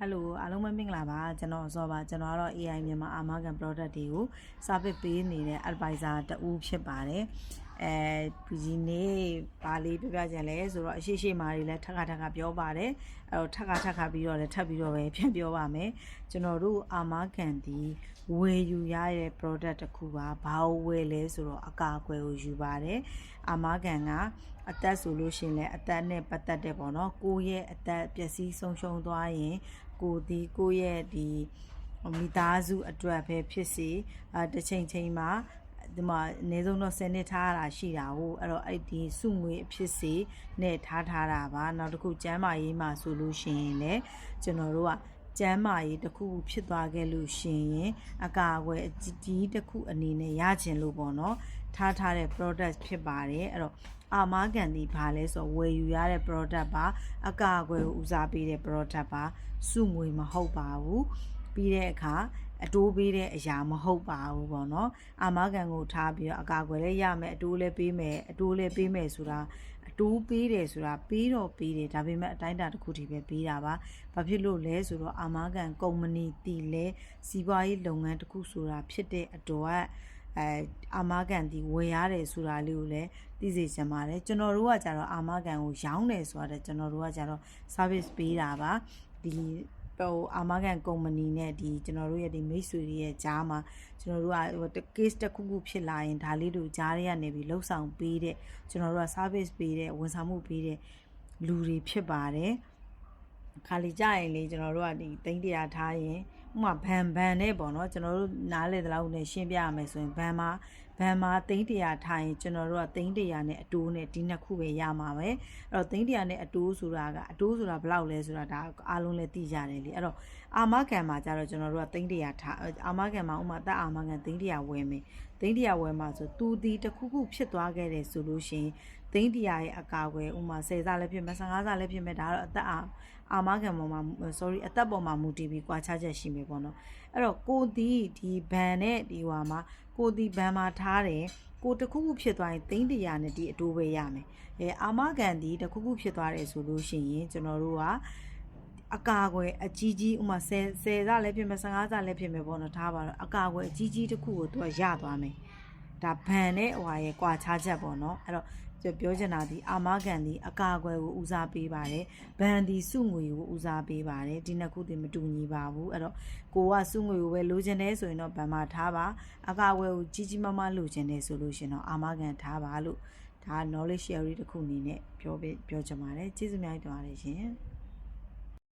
ဟယ်လိုအားလုံးပဲမင်္ဂလာပါကျွန်တော်စောပါကျွန်တော်ကတော့ AI မြန်မာအာမခံ product တွေကို service ပေးနေတဲ့ advisor တဦးဖြစ်ပါတယ်အဲဒီနေ့ဘာလေးပြပြချင်လဲဆိုတော့အရှိရှိမာတွေလည်းထပ်ခါထပ်ခါပြောပါတယ်အဲ့တော့ထပ်ခါထပ်ခါပြီးတော့လည်းထပ်ပြီးတော့ပဲပြန်ပြောပါမယ်ကျွန်တော်တို့အာမခံဒီဝယ်ယူရတဲ့ product တစ်ခုပါဘာလို့ဝယ်လဲဆိုတော့အကာအကွယ်ကိုယူပါတယ်အာမခံကအသက်ဆိုလို့ရှိရင်လည်းအသက်နဲ့ပတ်သက်တဲ့ပေါ့နော်ကိုယ့်ရဲ့အသက်ပျက်စီးဆုံးရှုံးသွားရင် ကိုယ်ဒီကိုယ့်ရဲ့ဒီမိသားစုအတွက်ပဲဖြစ်စီအဲတစ်ချိန်ချိန်မှာဒီမှာအနည်းဆုံးတော့10နှစ်ထားရတာရှိတာဟုတ်အဲ့တော့အဲ့ဒီစုငွေအဖြစ်စီနဲ့ထားထားတာပါနောက်တစ်ခုကျမ်းမာရေးမှာဆိုလို့ရှိရင်လည်းကျွန်တော်တို့က ကျမ်းမာရေးတစ်ခုခုဖြစ်သွားခဲ့လို့ရှိရင်အကာအကွယ်အကြီးတစ်ခုအနေနဲ့ရချင်လို့ပေါ့နော်ထားထားတဲ့ product ဖြစ်ပါတယ်အဲ့တော့အာမခံဒီဘာလဲဆိုတော့ဝယ်ယူရတဲ့ product ပါအကာအကွယ်ကိုဦးစားပေးတဲ့ product ပါစုငွေမဟုတ်ပါဘူးပြီးတဲ့အခါအတိုးပေးတဲ့အရာမဟုတ်ပါဘူးပေါ့နော်အာမခံကိုထားပြီးတော့အကာအကွယ်လည်းရမယ်အတိုးလည်းပေးမယ်အတိုးလည်းပေးမယ်ဆိုတာအ တိုးပေးတယ်ဆိုတာပေးတော့ပေးတယ်ဒါပေမဲ့အတိုင်းအတာတစ်ခုတည်းပဲပေးတာပါဘာဖြစ်လို့လဲဆိုတော့အာမခံကုမ္ပဏီတည်လဲစီးပွားရေးလုပ်ငန်းတစ်ခုဆိုတာဖြစ်တဲ့အတွက်အဲအာမခံဒီဝယ်ရတယ်ဆိုတာလေးကိုလည်းသိစေချင်ပါတယ်ကျွန်တော်တို့ကကြတော့အာမခံကိုရောင်းတယ်ဆိုတာတဲ့ကျွန်တော်တို့ကကြတော့ service ပေးတာပါဒီ ဟိုအာမခံကုမ္ပဏီနဲ့ဒီကျွန်တော်တို့ရဲ့ဒီမိတ်ဆွေတွေရဲ့ကြားမှာကျွန်တော်တို့ကဟို case တစ်ခုခုဖြစ်လာရင်ဒါလေးတို့ကြားရရနေပြီးလှုပ်ဆောင်ပေးတဲ့ကျွန်တော်တို့က service ပေးတဲ့ဝန်ဆောင်မှုပေးတဲ့လူတွေဖြစ်ပါတယ်ခါလီကြရင်လေကျွန်တော်တို့ကဒီတိန်းတရားထားရင်ဥမာဘန်ဘန်နဲ့ပေါ့နော်ကျွန်တော်တို့နားလေတလောက်နဲ့ရှင်းပြရမယ်ဆိုရင်ဘန်မှာ ဘန်မှာတိန်းတရားထားရင်ကျွန်တော်တို့ကတိန်းတရားနဲ့အတိုးနဲ့ဒီနှစ်ခုပဲရမှာပဲအဲ့တော့တိန်းတရားနဲ့အတိုးဆိုတာကအတိုးဆိုတာဘယ်လောက်လဲဆိုတာဒါအားလုံးလည်းသိကြတယ်လေအဲ့တော့အာမခံမှာကြတော့ကျွန်တော်တို့ကတိန်းတရားထားအာမခံမှာဥမာတက်အာမခံတိန်းတရားဝယ်မယ်တိန်းတရားဝယ်မှာဆိုသူဒီတစ်ခုခုဖြစ်သွားခဲ့တယ်ဆိုလို့ရှိရင်သိန်းတရားရဲ့အကာအကွယ်ဥမာ10စားလည်းဖြစ်မယ်15စားလည်းဖြစ်မယ်ဒါတော့အသက်အာအာမခံပေါ်မှာ sorry အသက်ပေါ်မှာမူတည်ပြီးကွာခြားချက်ရှိမယ်ပေါ့နော်အဲ့တော့ကိုဒီဒီဘန်နဲ့ဒီဟွာမှာကိုဒီဘန်မှာထားတယ်ကိုတခုခုဖြစ်သွားရင်သိန်းတရားနဲ့ဒီအတိုးပဲရမယ်အဲအာမခံဒီတခုခုဖြစ်သွားတယ်ဆိုလို့ရှိရင်ကျွန်တော်တို့ကအကာအကွယ်အကြီးကြီးဥမာ10 10စားလည်းဖြစ်မယ်15စားလည်းဖြစ်မယ်ပေါ့နော်ထားပါတော့အကာအကွယ်အကြီးကြီးတစ်ခုကိုသူကရသွားမယ် ဒါဘန်နဲ့ဟွာရဲ့ကွာခြားချက်ပေါ့နော်အဲ့တော့ကျွန်ပြောချင်တာဒီအာမခံဒီအကာအကွယ်ကိုဦးစားပေးပါတယ်ဘန်ဒီစုငွေကိုဦးစားပေးပါတယ်ဒီနှစ်ခုတည်းမတူညီပါဘူးအဲ့တော့ကိုကစုငွေကိုပဲလိုချင်တယ်ဆိုရင်တော့ဘန်မှာထားပါအကာအကွယ်ကိုကြီးကြီးမားမားလိုချင်တယ်ဆိုလို့ရှင်တော့အာမခံထားပါလို့ဒါ knowledge share တစ်ခုအနေနဲ့ပြောပြောချင်ပါတယ်ကျေးဇူးများတင်ပါတယ်ရှင်